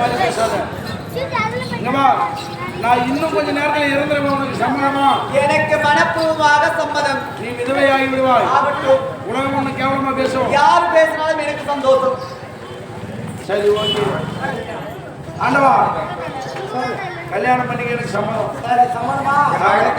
மாதிரி பேசாத இங்கம்மா நான் இன்னும் கொஞ்ச நேரத்தில் இறந்துருவேன் உனக்கு சம்மதமா? எனக்கு மனப்பூர்வமாக சம்மதம். நீ விதவையாகி விடுவாய் ஆகட்டும். உலகம் ஒண்ணு கேவலமா பேசும். யார் பேசினாலும் எனக்கு சந்தோஷம். சரி ஓகே. ஆண்டவா கல்யாணம் பண்ணிக்க எனக்கு சம்மதம். சரி சம்மதமா? கல்யாணம்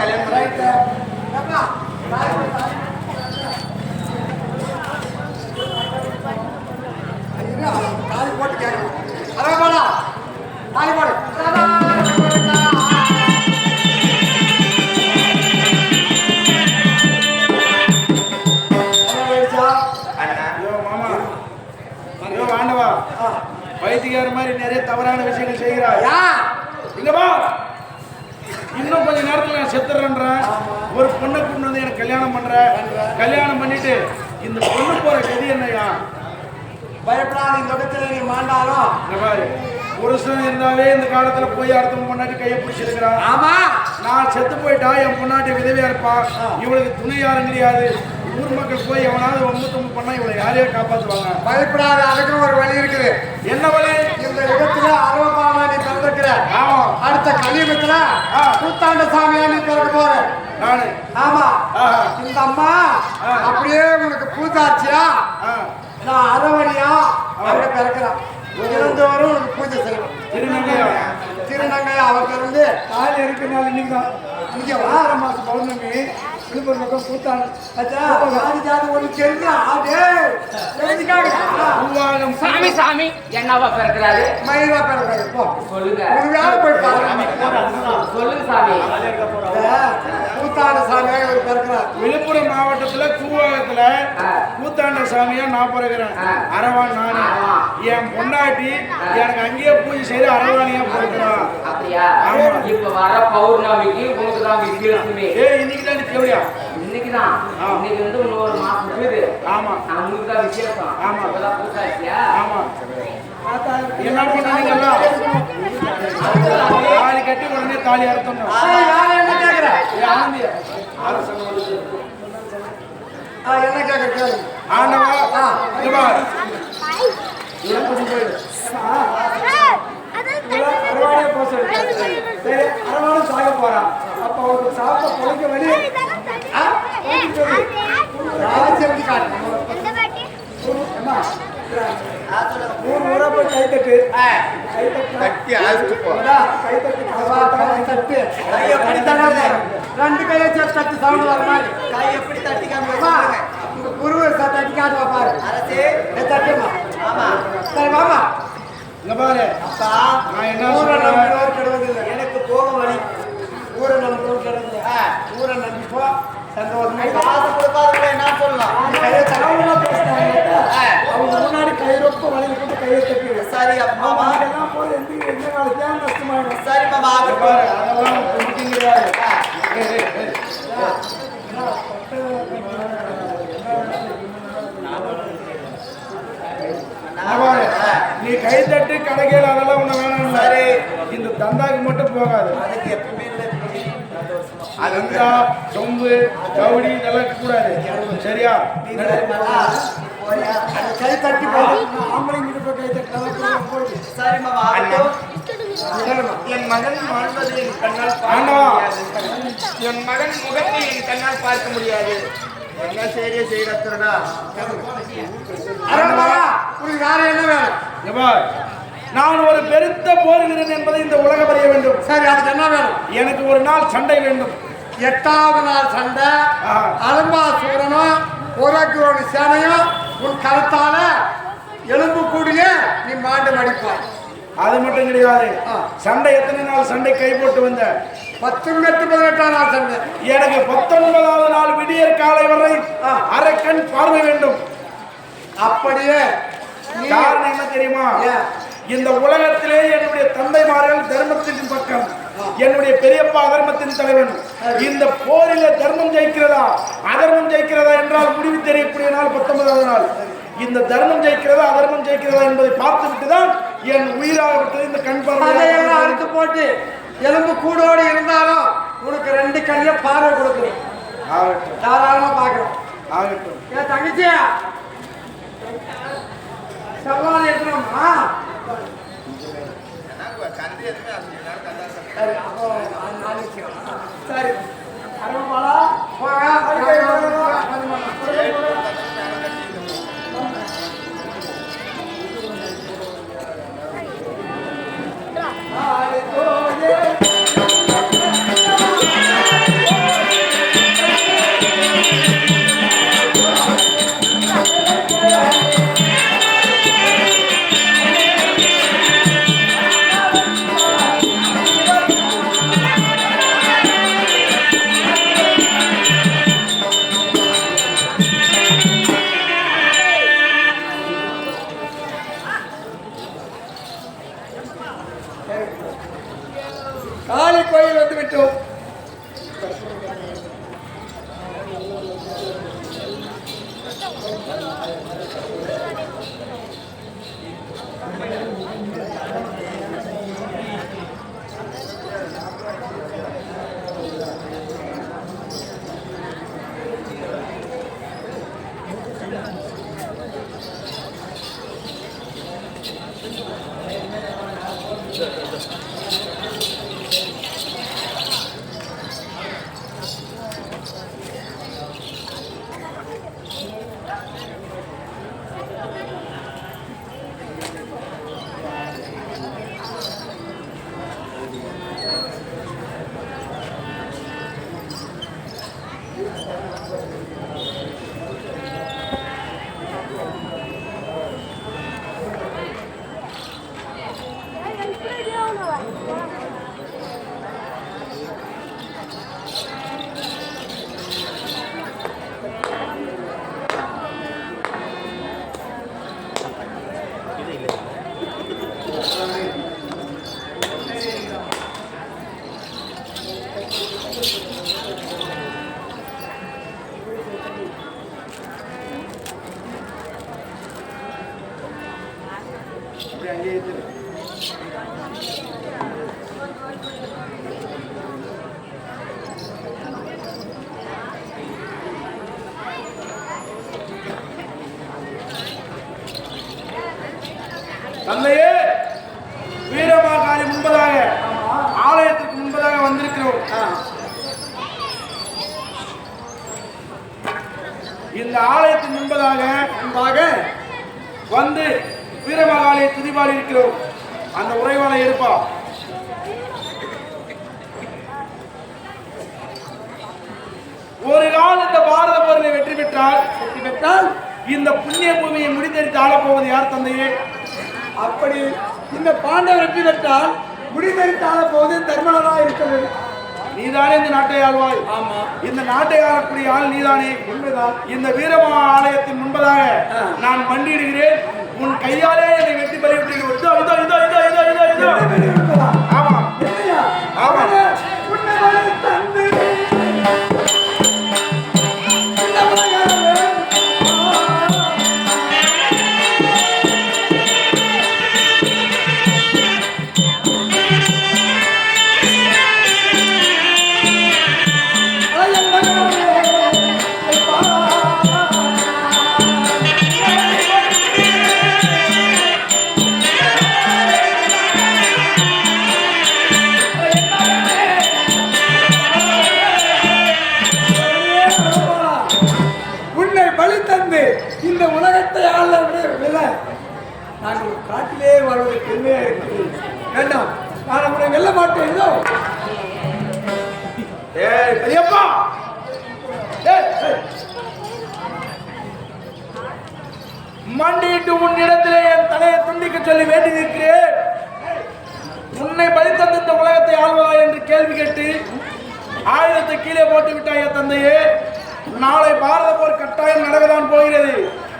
கொண்டு வந்து எனக்கு கல்யாணம் பண்ற கல்யாணம் பண்ணிட்டு இந்த பொண்ணு போற கதி என்னையா பயப்படாத இந்த இடத்துல நீ மாண்டாலும். புருஷன் இருந்தாவே இந்த காலத்துல போய் அடுத்த பொண்ணாட்டி கையை பிடிச்சிருக்கிறான் ஆமா. நான் செத்து போயிட்டா என் பொண்ணாட்டி விதவையா இருப்பா. இவளுக்கு துணை யாரும் கிடையாது ஊர் மக்கள் போய் எவனாவது வம்பு தும்பு பண்ணா இவளை யாரையா காப்பாத்துவாங்க. பயப்படாத அதுக்கும் ஒரு வழி இருக்குது. என்ன வழி? இந்த இடத்துல அறுபதாமா ஆமா அடுத்த கலியுகத்துல. கூத்தாண்ட சாமியா நீ பிறக்க போற நானு. ஆமா. இந்த அம்மா. அப்படியே உனக்கு பூஜாச்சியா நான் அரவணியா? அங்க பிறக்கிறேன் இறந்தவரும் உனக்கு பூஜை செய்வோம் திருநங்கையா? திருநங்கையா அவ பிறந்து தாலி இருக்கிற நாள் இன்னைக்கு தான் இங்க வார மாசம் பௌர்ணமி. விழுப்புரம் பக்கம் கூத்தாண்டு அச்சா ஜாதி ஜாதி ஒண்ணு தெரிஞ்சா ஆடே தெரிஞ்சுக்காங்க பூவாகம் சாமி சாமி. என்னவா பிறக்கிறாரு? மயிலா பிறக்கிறது போ. சொல்லுங்க. ஒரு வேலை போய் பாருங்க சொல்லுங்க சாமி. கூத்தாண்ட சாமியா இவர் பிறக்கிறார். விழுப்புரம் மாவட்டத்துல கூவாகத்துல. கூத்தாண்ட சாமியா நான் பிறகுறேன் ஆ. அரவான் நானு. என் பொண்டாட்டி எனக்கு அங்கேயே பூஜை செய்து அரவாணியா பிறக்கிறான் அப்படியா. இப்ப வர பௌர்ணமிக்கு உனக்கு தான் வித்தியாசமே இன்னைக்கு தான் தேவையா இன்னைக்கு தான். ஆ. இன்னைக்கு வந்து இன்னொரு மாசம் இருக்குது ஆமா. நான் உங்களுக்கு தான் விசேஷம். ஆமா. இப்பதான் பூசாச்சியா ஆமா. என்ன பண்ணீங்களா தாலி கட்டி உடனே தாலி அறுத்தணும் என்ன கேளு. ஆண்டவா அரவாணம் சாக போறான். அப்ப அவருக்கு சாப்பிட பொழைக்க வழி ராஜ்யம் காட்டு ரெண்டு கையை சேர்த்து தட்டு சவுண்ட் வர மாதிரி கை எப்படி உங்க குருவை ச- தட்டி பாரு அரசே தட்டுமா ஆமா சரி பாரு அப்பா நான் என்ன ஊரை சொல்றேன் எனக்கு போக வழி ஊரை நம்ப கெடுவதில்லை ஆ. ஊரை நம்பி போ சந்தோஷமா. காசு கொடுக்காத என்ன சொல்லலாம் தரவுல பேசுறாங்க. அவங்க முன்னாடி கை ரொம்ப வளையல் போட்டு கையை தட்டி சரி அப்பா எல்லாம் போய் எந்த எந்த ஏன் நஷ்டமாயிடும் சரி மாமா ஆகட்டும் அதெல்லாம். நீ கை தட்டு கடைகள் அதெல்லாம் ஒண்ணு வேணாம் சரி. இந்த தந்தாக்கு மட்டும் போகாது அதுக்கு எப்பவுமே இல்லை. தந்தா சொம்பு கவுடி இதெல்லாம் கூடாது சரியா? கை தட்டி என் மகன் வாழ்வதை என் கண்ணால். என் மகன் முகத்தை என் கண்ணால் பார்க்க முடியாது. என்ன செய்ய செய்யறா அரவணா உனக்கு வேற என்ன வேணும். நான் ஒரு பெருத்த போர் வீரன் என்பதை இந்த உலகம் அறிய வேண்டும். சரி அதுக்கு என்ன வேணும்? எனக்கு ஒரு நாள் சண்டை வேண்டும். எட்டாவது நாள் சண்டை. அலம்பா சூரனும் உரக்கோட சேனையும் உன் கருத்தால எலும்பு கூடிய நீ மாண்டு மடிப்பாய். அது மட்டும் கிடையாது. சண்டை எத்தனை நாள் சண்டை கை போட்டு வந்த? பத்து எட்டு பதினெட்டாம் நாள் சண்டை. எனக்கு பத்தொன்பதாவது நாள் விடியற் காலை வரை ஆ. அரை கண் பார்வை வேண்டும். அப்படியே காரணம் என்ன தெரியுமா? இந்த உலகத்திலே என்னுடைய தந்தைமார்கள் தர்மத்தின் பக்கம். என்னுடைய பெரியப்பா அதர்மத்தின் தலைவன். இந்த போரிலே தர்மம் ஜெயிக்கிறதா? அதர்மம் ஜெயிக்கிறதா என்றால் முடிவு தெரியக்கூடிய நாள் பத்தொன்பதாவது நாள். இந்த தர்மம் ஜெயிக்கிறதா அதர்மம் ஜெயிக்கிறதா என்பதை பார்த்துவிட்டு தான் என் உயிராக விட்டது இந்த கண் அதையெல்லாம் பார்வை அறுத்து போட்டு. எலும்பு கூடோடு இருந்தாலும் உனக்கு ரெண்டு கைய பார்வை கொடுக்கணும். தாராளமா பார்க்கலாம் ஆகட்டும். ஏன் தங்கச்சியா சவால் எடுக்கணுமா சரி அப்போ அது சரி. அரவப்பாளா அந்த உறைவாளை இருப்பா. ஒரு நாள் இந்த பாரத போரில் வெற்றி பெற்றால் வெற்றி பெற்றால் இந்த புண்ணிய பூமியை முடித்தெடுத்து ஆளப் போவது யார் தந்தையே? அப்படி இந்த பாண்டவர் வெற்றி பெற்றால் முடிதறித்தால போது தர்மனதா இருக்கிறது. நீதானே இந்த நாட்டை ஆள்வாய். ஆமா. இந்த நாட்டை ஆளக்கூடிய ஆள் நீதானே. உண்மைதான். இந்த வீரமா ஆலயத்தின் முன்பதாக நான் மண்டியிடுகிறேன். உன் கையாலே என்னை விட்டு இதோ இதோ இதோ இதோ இதோ இதோ இதோ ஆமா? ஆமா. இந்த உலகத்தை ஆள விட நாங்கள் காட்டிலே வாழ்வது பெருமையா இருக்கிறது வேண்டாம். நான் உன்னை வெல்ல மாட்டேன். இதோ. ஏய் பெரியப்பா மண்டியிட்டு உன்னிடத்திலே என் தலையை துண்டிக்க சொல்லி வேண்டி நிற்கிறேன். உன்னை பலி தந்த இந்த உலகத்தை ஆழ்வதா என்று கேள்வி கேட்டு ஆயுதத்தை கீழே போட்டு விட்டாயா தந்தையே. நாளை பாரத போர் கட்டாயம் நடக்கதான் போகிறது.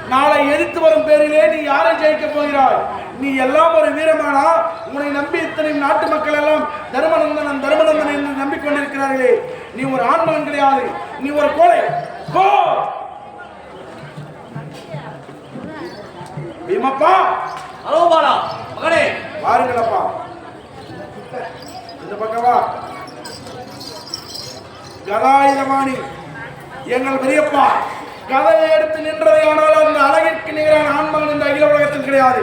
நாளை எதிர்த்து வரும் பேரிலே நீ யாரை ஜெயிக்க போகிறாய்? நீ எல்லாம் ஒரு வீரமானா? உன்னை நம்பி இத்தனை நாட்டு மக்கள் எல்லாம் தர்மநந்தனம் தர்மநந்தன் என்று நம்பிக்கொண்டிருக்கிறார்களே நீ ஒரு ஆன்மகன் கிடையாது. நீ ஒரு கோலை போ! பீமப்பா! ஹலோ பாலா. மகனே. பாருங்களப்பா இந்த பக்கமா கதாயுதவாணி எங்கள் பெரியப்பா கதையை எடுத்து நின்றதை ஆனால் அந்த அழகிற்கு நிகரான ஆண்மகன் இந்த அகில உலகத்தில் கிடையாது.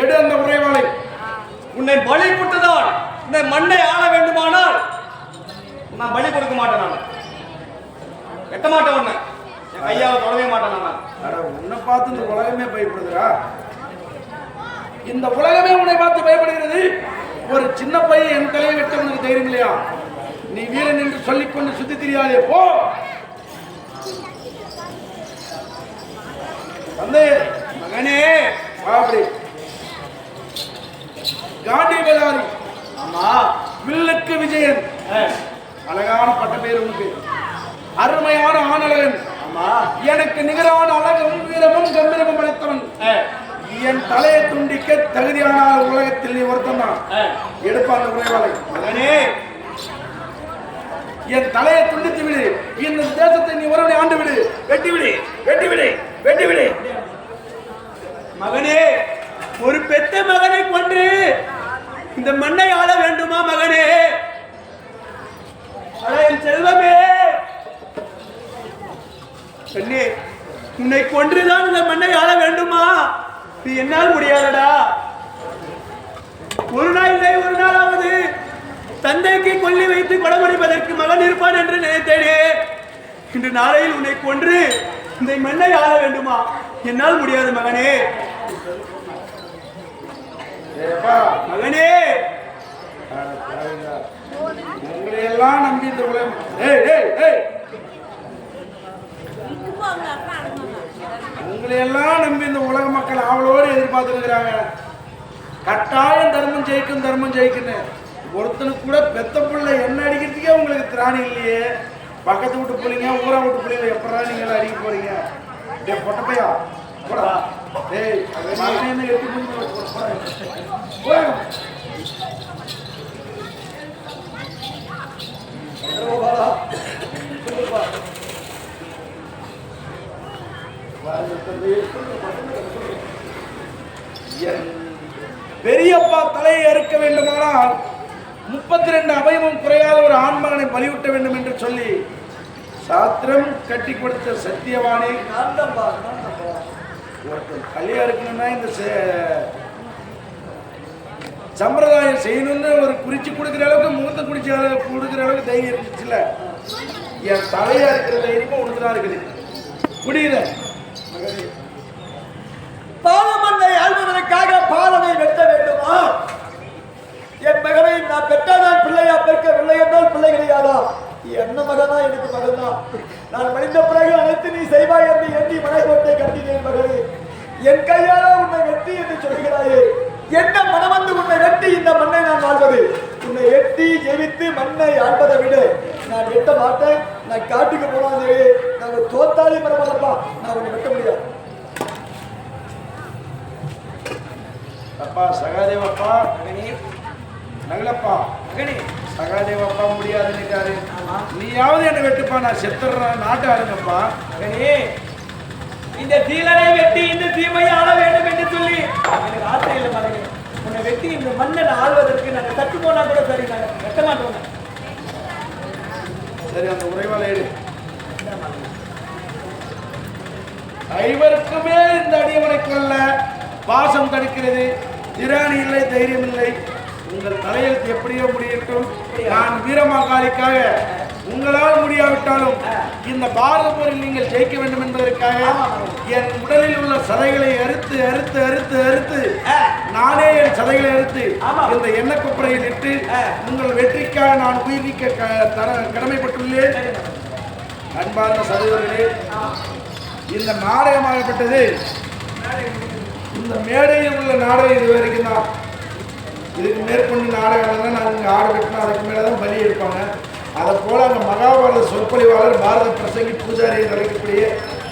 எடு அந்த உரைவாளை உன்னை பலி கொடுத்ததால் இந்த மண்ணை ஆள வேண்டுமானால் நான் பலி கொடுக்க மாட்டேன் நான். வெட்ட மாட்டேன் உன்னை. என் கையால தொடவே மாட்டேன் நான். உன்னை பார்த்து இந்த உலகமே பயப்படுதுடா. இந்த உலகமே உன்னை பார்த்து பயப்படுகிறது. ஒரு சின்ன பையன் என் தலையை வெட்ட உனக்கு தைரியம் இல்லையா? நீ வீரன் என்று சொல்லிக்கொண்டு சுத்தி தெரியாதே போ. தந்தை மகனே அப்படி. காண்டி பதாரி ஆமா வில்லுக்கு விஜயன். அழகான பட்ட பேர் உனக்கு அருமையான ஆணழகன். ஆமா எனக்கு நிகரான அழகும் வீரமும் கம்பீரமும் அளித்தவன் என் தலையை துண்டிக்க தகுதியான உலகத்தில் நீ ஒருத்தன் தான். எடுப்பான் உரைவாளை மகனே என் தலையை துண்டித்து விடு. இந்த தேசத்தை நீ ஒருவனை ஆண்டு விடு. வெட்டி விடு வெட்டி விடு. வெட்டிவிடு மகனே ஒரு பெத்த மகனை கொண்டு இந்த மண்ணை ஆள வேண்டுமா மகனே? என் செல்வமே. கண்ணே உன்னை கொன்றுதான் இந்த மண்ணை ஆள வேண்டுமா? இது என்னால் முடியாதடா. ஒரு நாள் இல்லை ஒரு நாளாவது தந்தைக்கு கொல்லி வைத்து கொடமுடிப்பதற்கு மகன் இருப்பான் என்று நினைத்தேனே. இன்று நாளையில் உன்னை கொன்று இந்த மண்ணை ஆள வேண்டுமா? என்னால் முடியாது மகனே. மகனே. உங்களை எல்லாம் நம்பி இந்த உலகம் உங்களை எல்லாம் நம்பி இந்த உலக மக்கள் அவளோடு எதிர்பார்த்துருக்கிறாங்க. கட்டாயம் தர்மம் ஜெயிக்கும் தர்மம் ஜெயிக்குன்னு ஒருத்தனுக்கு கூட பெத்த பிள்ளை என்ன அடிக்கிறதுக்கே உங்களுக்கு திராணி இல்லையே. பக்கத்து வீட்டு பிள்ளைங்க ஊரா வீட்டு பிள்ளைங்க எப்படா நீங்கள் அடிக்க போறீங்க? டே பொட்டப்பையா போடா. டேய் மகனே என்ன எட்டி என் பெரியப்பா தலையை அறுக்க வேண்டுமானால் முப்பத்தி ரெண்டு அபயமும் குறையாத ஒரு ஆண்மகனை பலியூட்ட வேண்டும் என்று சொல்லி சாத்திரம் கட்டி கொடுத்த சத்தியவாணி ஒருத்தர் கல்யாணம் இருக்கணும்னா இந்த சம்பிரதாயம் செய்யணும்னு ஒரு குறிச்சு கொடுக்குற அளவுக்கு முகத்தை குடிச்ச அளவுக்கு கொடுக்குற அளவுக்கு தைரியம் இருந்துச்சுல்ல? என் தலையா இருக்கிற தைரியமும் உனக்கு தான் இருக்குது. புரியுத? பாலமன்னை ஆள்வதற்காக பாலனை வெட்ட வேண்டுமா? என் மகனை நான் பெற்றாதான் பிள்ளையா பெற்கவில்லை என்றால் பிள்ளை கிடையாதா என்ன மகனா எனக்கு மகன்தான் நான் மனித பிறகு அனைத்து நீ செய்வாய் என்று எண்ணி மனைகோட்டை கட்டினேன் மகனே என் கையால உன்னை வெட்டி என்று சொல்கிறாயே. என்ன மனமந்து உன்னை வெட்டி இந்த மண்ணை நான் வாழ்வது? உன்னை எட்டி ஜெயித்து மண்ணை ஆள்வதை விட நான் வெட்ட மாட்டேன். நான் காட்டுக்கு போனாலும் சரி நான் தோத்தாலே பரவாயில்லப்பா நான் உன்னை வெட்ட முடியாது. அப்பா சகாதேவப்பா. நகலப்பா. மகனே. சகாதேவப்பா முடியாதுன்னுட்டாரு. நீயாவது என்னை வெட்டுப்பா நான் செத்துறேன் நாட்டு ஆளுங்கப்பா இந்த தீலனை வெட்டி இந்த தீமையை ஆள வேண்டும் என்று சொல்லி எனக்கு ஆசை இல்லை மகனே. உன்னை வெட்டி இந்த மண்ணை ஆள்வதற்கு நாங்கள் தட்டு போனா கூட சரி நாங்கள் வெட்ட மாட்டோம் சரி அந்த உரைவாளை எடு. ஐவருக்குமே இந்த அடியவனை கொல்ல பாசம் தடுக்கிறது. திராணி இல்லை தைரியம் இல்லை. உங்கள் தலையெழுத்து எப்படியோ முடியட்டும் நான் வீரமாகாலிக்காக உங்களால் முடியாவிட்டாலும் இந்த பாரத போரில் நீங்கள் ஜெயிக்க வேண்டும் என்பதற்காக என் உடலில் உள்ள சதைகளை அறுத்து அறுத்து அறுத்து அறுத்து நானே என் சதைகளை அறுத்து இந்த எண்ணெய் குப்பரையில் இட்டு உங்கள் வெற்றிக்காக நான் உயிர் நீக்க க- தர- கடமைப்பட்டுள்ளேன். அன்பார்ந்த சகோதரர்களே இந்த நாடகமாகப்பட்டது. இந்த மேடையில் உள்ள நாடகம் இது வரைக்கும் தான். இதுக்கு மேற்கொண்டு நாடகம் நான் இங்கே ஆட வைக்கணும் அதுக்கு மேலே தான் பலி எடுப்பாங்க. அதை போல் அந்த மகாபாரத சொற்பொழிவாளர் பாரத பிரசங்கி பூஜாரி என்று அழைக்கக்கூடிய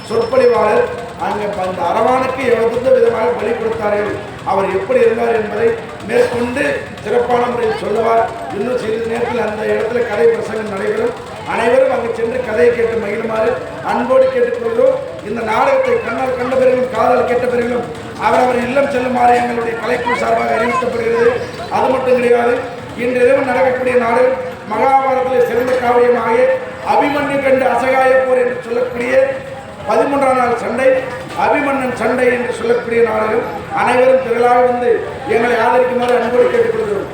சொற்பொழிவாளர் அங்கே அந்த அரவானுக்கு எவ்வளவு விதமாக பலி கொடுத்தார்கள் அவர் எப்படி இருந்தார் என்பதை மேற்கொண்டு சிறப்பான முறையில் சொல்லுவார். இன்னும் சிறிது நேரத்தில் அந்த இடத்துல கதை பிரசங்கம் நடைபெறும். அனைவரும் அங்கு சென்று கதையை கேட்டு மகிழுமாறு அன்போடு கேட்டுக்கொள்கிறோம். இந்த நாடகத்தை கண்ணால் கண்ட பிறகும் காதல் கேட்ட பிறகும் அவரவர் இல்லம் செல்லுமாறு எங்களுடைய கலைக்குழு சார்பாக அறிவிக்கப்படுகிறது. அது மட்டும் கிடையாது இன்றிரவு நடக்கக்கூடிய நாடு மகாபாரதத்தில் சிறந்த காவியமாக அபிமன்யு கண்டு அசகாய போர் என்று சொல்லக்கூடிய பதிமூன்றாம் நாள் சண்டை அபிமன்னன் சண்டை என்று சொல்லக்கூடிய நாடகம். அனைவரும் திரளாக வந்து எங்களை ஆதரிக்குமாறு அன்போடு கேட்டுக்கொள்கிறோம்.